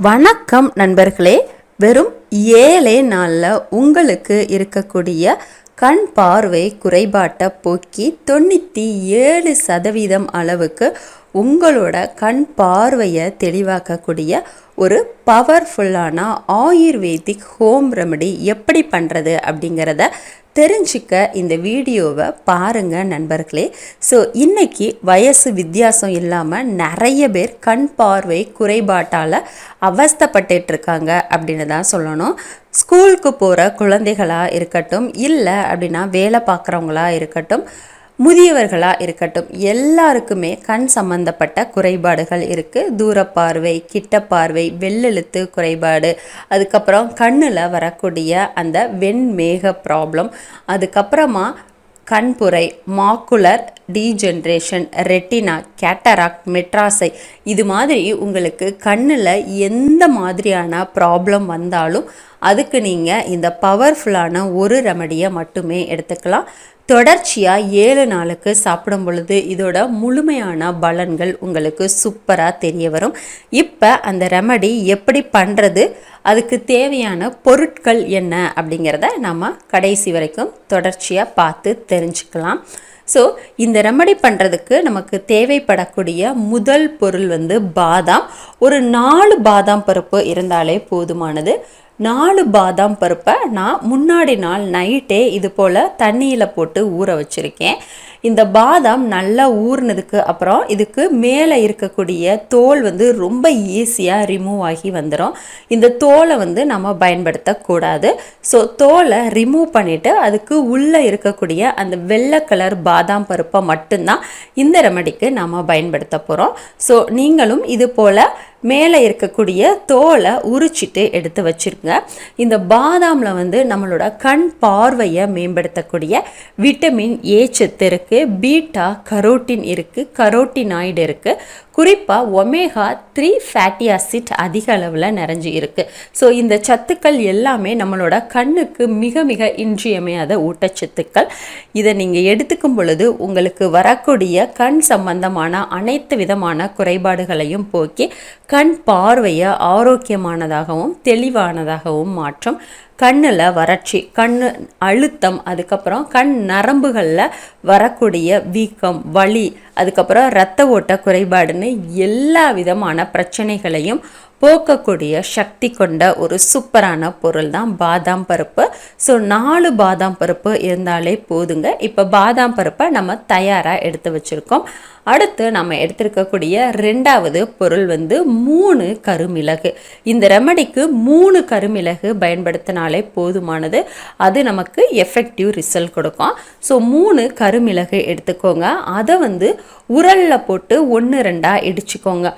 வணக்கம் நண்பர்களே. வெறும் ஏழே நாளில் உங்களுக்கு இருக்கக்கூடிய கண் பார்வை குறைபாட்டை போக்கி தொண்ணூற்றி ஏழு சதவீதம் அளவுக்கு உங்களோட கண் பார்வையை தெளிவாக்கக்கூடிய ஒரு பவர்ஃபுல்லான ஆயுர்வேதிக் ஹோம் ரெமடி எப்படி பண்ணுறது அப்படிங்கிறத தெரிஞ்சிக்க இந்த வீடியோவை பாருங்க நண்பர்களே. ஸோ இன்னைக்கு வயசு வித்தியாசம் இல்லாமல் நிறைய பேர் கண் பார்வை குறைபாட்டால் அவஸ்தப்பட்டு இருக்காங்க அப்படின்னு தான் சொல்லணும். ஸ்கூலுக்கு போகிற குழந்தைகளாக இருக்கட்டும் இல்லை அப்படின்னா வேலை பார்க்குறவங்களா இருக்கட்டும் முதியவர்களாக இருக்கட்டும் எல்லாருக்குமே கண் சம்பந்தப்பட்ட குறைபாடுகள் இருக்குது தூரப்பார்வை கிட்ட பார்வை வெள்ளெழுத்து குறைபாடு அதுக்கப்புறம் கண்ணில் வரக்கூடிய அந்த வெண்மேக ப்ராப்ளம் அதுக்கப்புறமா கண்புரை மாக்குலர் டீஜென்ரேஷன் ரெட்டினா கேட்டராக்ட் மெட்ராசை இது மாதிரி உங்களுக்கு கண்ணில் எந்த மாதிரியான ப்ராப்ளம் வந்தாலும் அதுக்கு நீங்கள் இந்த பவர்ஃபுல்லான ஒரு ரெமடியை மட்டுமே எடுத்துக்கலாம். தொடர்ச்சியாக ஏழு நாளுக்கு சாப்பிடும் பொழுது இதோட முழுமையான பலன்கள் உங்களுக்கு சூப்பராக தெரிய வரும். இப்போ அந்த ரெமடி எப்படி பண்ணுறது அதுக்கு தேவையான பொருட்கள் என்ன அப்படிங்கிறத நம்ம கடைசி வரைக்கும் தொடர்ச்சியாக பார்த்து தெரிஞ்சுக்கலாம். ஸோ இந்த ரெமடி பண்ணுறதுக்கு நமக்கு தேவைப்படக்கூடிய முதல் பொருள் வந்து பாதாம். ஒரு நாலு பாதாம் பருப்பு இருந்தாலே போதுமானது. நாலு பாதாம் பருப்பை நான் முன்னாடி நாள் நைட்டே இது போல் தண்ணியில் போட்டு ஊற வச்சுருக்கேன். இந்த பாதாம் நல்லா ஊறினதுக்கு அப்புறம் இதுக்கு மேலே இருக்கக்கூடிய தோல் வந்து ரொம்ப ஈஸியாக ரிமூவ் ஆகி வந்துடும் இந்த தோலை வந்து நம்ம பயன்படுத்தக்கூடாது ஸோ தோலை ரிமூவ் பண்ணிவிட்டு அதுக்கு உள்ளே இருக்கக்கூடிய அந்த வெள்ளை கலர் பாதாம் பருப்பை மட்டும்தான் இந்த ரெமடிக்கு நம்ம பயன்படுத்த போகிறோம் ஸோ நீங்களும் இது போல் மேலே இருக்கக்கூடிய தோலை உரிச்சிட்டு எடுத்து வச்சுருங்க. இந்த பாதாமில் வந்து நம்மளோட கண் பார்வையை மேம்படுத்தக்கூடிய விட்டமின் ஏ சத்து இருக்குது பீட்டா கரோட்டின் இருக்குது கரோட்டினாய்டு இருக்குது குறிப்பாக ஒமேகா த்ரீ ஃபேட்டி ஆசிட் அதிக அளவில் நிறைஞ்சு இருக்குது ஸோ இந்த சத்துக்கள் எல்லாமே நம்மளோட கண்ணுக்கு மிக மிக இன்றியமையாத ஊட்டச்சத்துக்கள். இதை நீங்கள் எடுத்துக்கும் பொழுது உங்களுக்கு வரக்கூடிய கண் சம்பந்தமான அனைத்து விதமான குறைபாடுகளையும் போக்கி கண் பார்வையை ஆரோக்கியமானதாகவும் தெளிவானதாகவும் மாற்றும். கண்ணில் வறட்சி கண் அழுத்தம் அதுக்கப்புறம் கண் நரம்புகளில் வரக்கூடிய வீக்கம் வலி அதுக்கப்புறம் இரத்த ஓட்ட குறைபாடுன்னு எல்லா விதமான பிரச்சனைகளையும் போக்கக்கூடிய சக்தி கொண்ட ஒரு சூப்பரான பொருள் தான் பாதாம் பருப்பு. ஸோ நாலு பாதாம் பருப்பு இருந்தாலே போதுங்க. இப்போ பாதாம் பருப்பை நம்ம தயாராக எடுத்து வச்சுருக்கோம். அடுத்து நம்ம எடுத்திருக்கக்கூடிய ரெண்டாவது பொருள் வந்து மூணு கருமிளகு. இந்த ரெமடிக்கு மூணு கருமிளகு பயன்படுத்தினாலே போதுமானது. அது நமக்கு எஃபெக்டிவ் ரிசல்ட் கொடுக்கும். ஸோ மூணு கருமிளகு எடுத்துக்கோங்க. அதை வந்து உரலில் போட்டு ஒன்று ரெண்டாக இடிச்சுக்கோங்க.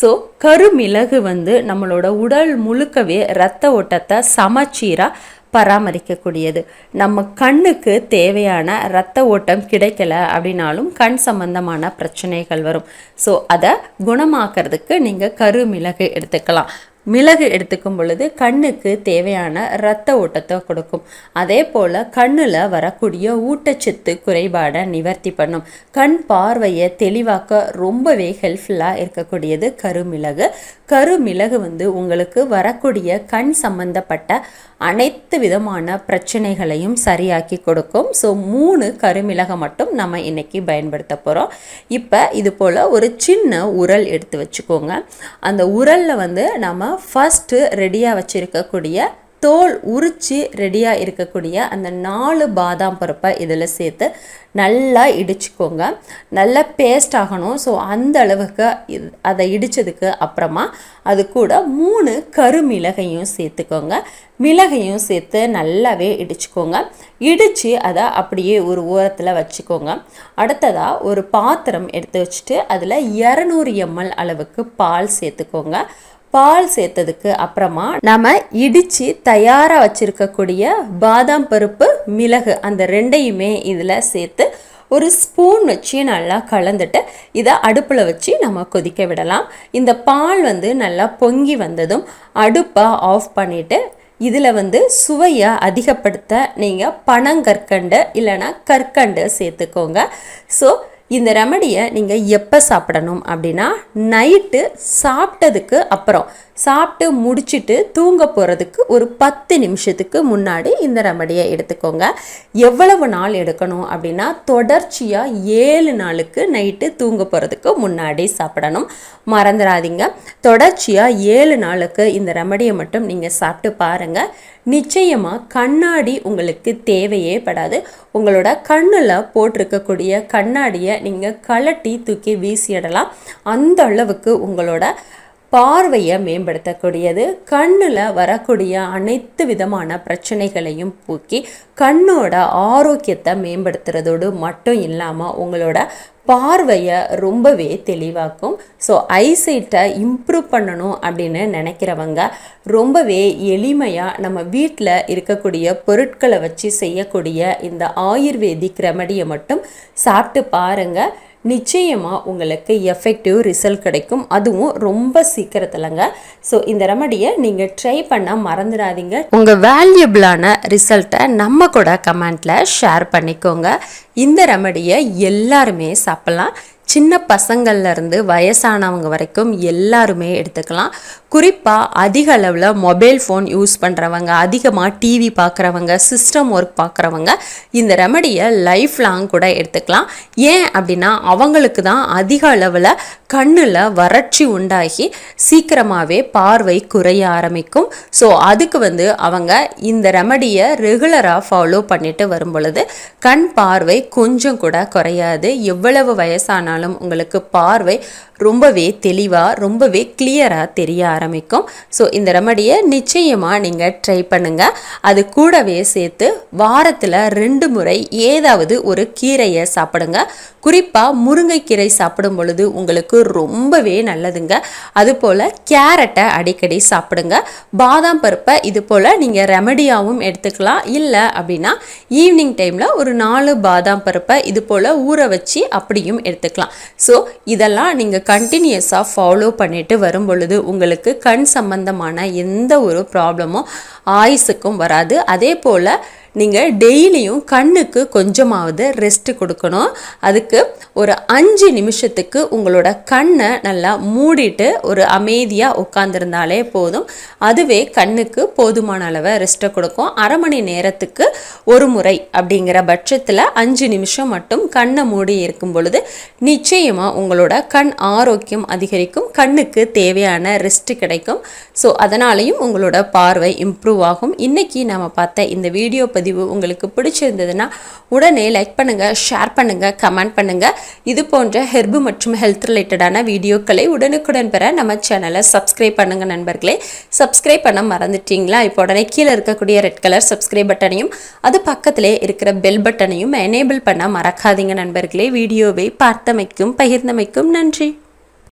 ஸோ கருமிளகு வந்து நம்மளோட உடல் முழுக்கவே இரத்த ஓட்டத்தை சமச்சீராக பராமரிக்கக்கூடியது. நம்ம கண்ணுக்கு தேவையான இரத்த ஓட்டம் கிடைக்கல அப்படின்னாலும் கண் சம்பந்தமான பிரச்சனைகள் வரும். ஸோ அதை குணமாக்கிறதுக்கு நீங்கள் கருமிளகு எடுத்துக்கலாம். மிளகு எடுத்துக்கும் பொழுது கண்ணுக்கு தேவையான இரத்த ஓட்டத்தை கொடுக்கும். அதே போல் கண்ணில் வரக்கூடிய ஊட்டச்சத்து குறைபாடை நிவர்த்தி பண்ணும். கண் பார்வையை தெளிவாக்க ரொம்பவே ஹெல்ப்ஃபுல்லாக இருக்கக்கூடியது கருமிளகு. கருமிளகு வந்து உங்களுக்கு வரக்கூடிய கண் சம்பந்தப்பட்ட அனைத்து விதமான பிரச்சனைகளையும் சரியாக்கி கொடுக்கும். ஸோ மூணு கருமிளகை மட்டும் நம்ம இன்றைக்கி பயன்படுத்த போகிறோம் இப்போ இது போல் ஒரு சின்ன உரல் எடுத்து வச்சுக்கோங்க. அந்த உரலில் வந்து நம்ம ஃபஸ்ட்டு ரெடியாக வச்சுருக்கக்கூடிய தோல் உரித்து ரெடியாக இருக்கக்கூடிய அந்த நாலு பாதாம் பருப்பை இதில் சேர்த்து நல்லா இடிச்சுக்கோங்க. நல்லா பேஸ்ட் ஆகணும். ஸோ அந்த அளவுக்கு அதை இடித்ததுக்கு அப்புறமா அது கூட மூணு கருமிளகையும் சேர்த்துக்கோங்க. மிளகையும் சேர்த்து நல்லாவே இடிச்சுக்கோங்க. இடித்து அதை அப்படியே ஒரு ஓரத்தில் வச்சுக்கோங்க. அடுத்ததாக ஒரு பாத்திரம் எடுத்து வச்சுட்டு அதில் இரநூறு எம்எல் அளவுக்கு பால் சேர்த்துக்கோங்க. பால் சேர்த்ததுக்கு அப்புறமா நம்ம இடித்து தயாராக வச்சுருக்கக்கூடிய பாதாம் பருப்பு மிளகு அந்த ரெண்டையுமே இதில் சேர்த்து ஒரு ஸ்பூன் வச்சு நல்லா கலந்துட்டு இதை அடுப்பில் வச்சு நம்ம கொதிக்க விடலாம். இந்த பால் வந்து நல்லா பொங்கி வந்ததும் அடுப்பை ஆஃப் பண்ணிவிட்டு இதில் வந்து சுவையை அதிகப்படுத்த நீங்கள் பனங்கற்கண்டு இல்லைன்னா கற்கண்டு சேர்த்துக்கோங்க. ஸோ இந்த ரெமடியை நீங்கள் எப்போ சாப்பிடணும் அப்படின்னா நைட்டு சாப்பிட்டதுக்கு அப்புறம் சாப்பிட்டு முடிச்சுட்டு தூங்க போகிறதுக்கு ஒரு பத்து நிமிஷத்துக்கு முன்னாடி இந்த ரெமடியை எடுத்துக்கோங்க. எவ்வளவு நாள் எடுக்கணும் அப்படின்னா தொடர்ச்சியாக ஏழு நாளுக்கு நைட்டு தூங்க போகிறதுக்கு முன்னாடி சாப்பிடணும். மறந்துடாதீங்க தொடர்ச்சியாக ஏழு நாளுக்கு இந்த ரெமடியை மட்டும் நீங்கள் சாப்பிட்டு பாருங்கள் நிச்சயமாக கண்ணாடி உங்களுக்கு தேவையே படாது. உங்களோட கண்ணில் போட்டிருக்கக்கூடிய கண்ணாடியை நீங்கள் கலட்டி தூக்கி வீசிடலாம். அந்த அளவுக்கு உங்களோட பார்வையை மேம்படுத்தக்கூடியது கண்ணில் வரக்கூடிய அனைத்து விதமான பிரச்சனைகளையும் போக்கி கண்ணோட ஆரோக்கியத்தை மேம்படுத்துறதோடு மட்டும் இல்லாமல் உங்களோட பார்வையை ரொம்பவே தெளிவாக்கும். ஸோ ஐசைட்டை இம்ப்ரூவ் பண்ணணும் அப்படின்னு நினைக்கிறவங்க ரொம்பவே எளிமையாக நம்ம வீட்டில் இருக்கக்கூடிய பொருட்களை வச்சு செய்யக்கூடிய இந்த ஆயுர்வேதிக் ரெமடியை மட்டும் சாப்பிட்டு பாருங்கள் நிச்சயமாக உங்களுக்கு எஃபெக்டிவ் ரிசல்ட் கிடைக்கும். அதுவும் ரொம்ப சீக்கிரத்துலங்க. ஸோ இந்த ரெமடியை நீங்கள் ட்ரை பண்ணால் மறந்துடாதீங்க. உங்கள் வேல்யூபிளான ரிசல்ட்டை நம்ம கூட கமெண்ட்டில் ஷேர் பண்ணிக்கோங்க. இந்த ரெமடியை எல்லாருமே சாப்பிட்லாம். சின்ன பசங்கள்லேருந்து வயசானவங்க வரைக்கும் எல்லாருமே எடுத்துக்கலாம். குறிப்பாக அதிக அளவில் மொபைல் ஃபோன் யூஸ் பண்ணுறவங்க அதிகமாக டிவி பார்க்குறவங்க சிஸ்டம் ஒர்க் பார்க்குறவங்க இந்த ரெமடியை லைஃப் லாங் கூட எடுத்துக்கலாம். ஏன் அப்படின்னா அவங்களுக்கு தான் அதிக அளவில் கண்ணில் வறட்சி உண்டாகி சீக்கிரமாகவே பார்வை குறைய ஆரம்பிக்கும். ஸோ அதுக்கு வந்து அவங்க இந்த ரெமடியை ரெகுலராக ஃபாலோ பண்ணிட்டு வரும் பொழுது கண் பார்வை கொஞ்சம் கூட குறையாது. எவ்வளவு வயசானாலும் உங்களுக்கு பார்வை ரொம்பவே தெளிவாக ரொம்பவே கிளியராக தெரிய ஆரம்பிக்கும். ஸோ இந்த ரெமடியை நிச்சயமாக நீங்கள் ட்ரை பண்ணுங்கள் அது கூடவே சேர்த்து வாரத்தில் ரெண்டு முறை ஏதாவது ஒரு கீரையை சாப்பிடுங்க. குறிப்பாக முருங்கைக்கீரை சாப்பிடும் பொழுது உங்களுக்கு ரொம்பவே நல்லதுங்க. அதுபோல் கேரட்டை அடிக்கடி சாப்பிடுங்க. பாதாம் பருப்பை இது போல் நீங்கள் ரெமடியாகவும் எடுத்துக்கலாம். இல்லை அப்படின்னா ஈவினிங் டைமில் ஒரு நாலு பாதாம் பருப்பை இது போல் ஊற வச்சு அப்படியும் எடுத்துக்கலாம். ஸோ இதெல்லாம் நீங்கள் கண்டினியூஸாக ஃபாலோ பண்ணிட்டு வரும் பொழுது உங்களுக்கு கண் சம்பந்தமான எந்த ஒரு ப்ராப்ளமும் ஆயுசுக்கும் வராது. அதே போல் நீங்கள் டெய்லியும் கண்ணுக்கு கொஞ்சமாவது ரெஸ்ட் கொடுக்கணும். அதுக்கு ஒரு அஞ்சு நிமிஷத்துக்கு உங்களோட கண்ணை நல்லா மூடிட்டு ஒரு அமைதியாக உட்காந்துருந்தாலே போதும். அதுவே கண்ணுக்கு போதுமான அளவை ரெஸ்ட்டை கொடுக்கும். அரை மணி நேரத்துக்கு ஒரு முறை அப்படிங்கிற பட்சத்தில் அஞ்சு நிமிஷம் மட்டும் கண்ணை மூடி இருக்கும் பொழுது நிச்சயமாக உங்களோட கண் ஆரோக்கியம் அதிகரிக்கும். கண்ணுக்கு தேவையான ரெஸ்ட் கிடைக்கும். ஸோ அதனாலையும் உங்களோட பார்வை இம்ப்ரூவ் ஆகும். இன்றைக்கி நம்ம பார்த்த இந்த வீடியோ பதிவு உங்களுக்கு பிடிச்சிருந்ததுன்னா உடனே லைக் பண்ணுங்கள் ஷேர் பண்ணுங்கள் கமெண்ட் பண்ணுங்கள் இது போன்ற ஹெர்பு மற்றும் ஹெல்த் ரிலேட்டடான வீடியோக்களை உடனுக்குடன் பெற நம்ம சேனலை சப்ஸ்கிரைப் பண்ணுங்கள் நண்பர்களே. சப்ஸ்கிரைப் பண்ண மறந்துட்டீங்களா? இப்போ உடனே கீழே இருக்கக்கூடிய ரெட் கலர் சப்ஸ்கிரைப் பட்டனையும் அது பக்கத்திலே இருக்கிற பெல் பட்டனையும் எனேபிள் பண்ண மறக்காதீங்க நண்பர்களே. வீடியோவை பார்த்தமைக்கும் பகிர்ந்தமைக்கும் நன்றி.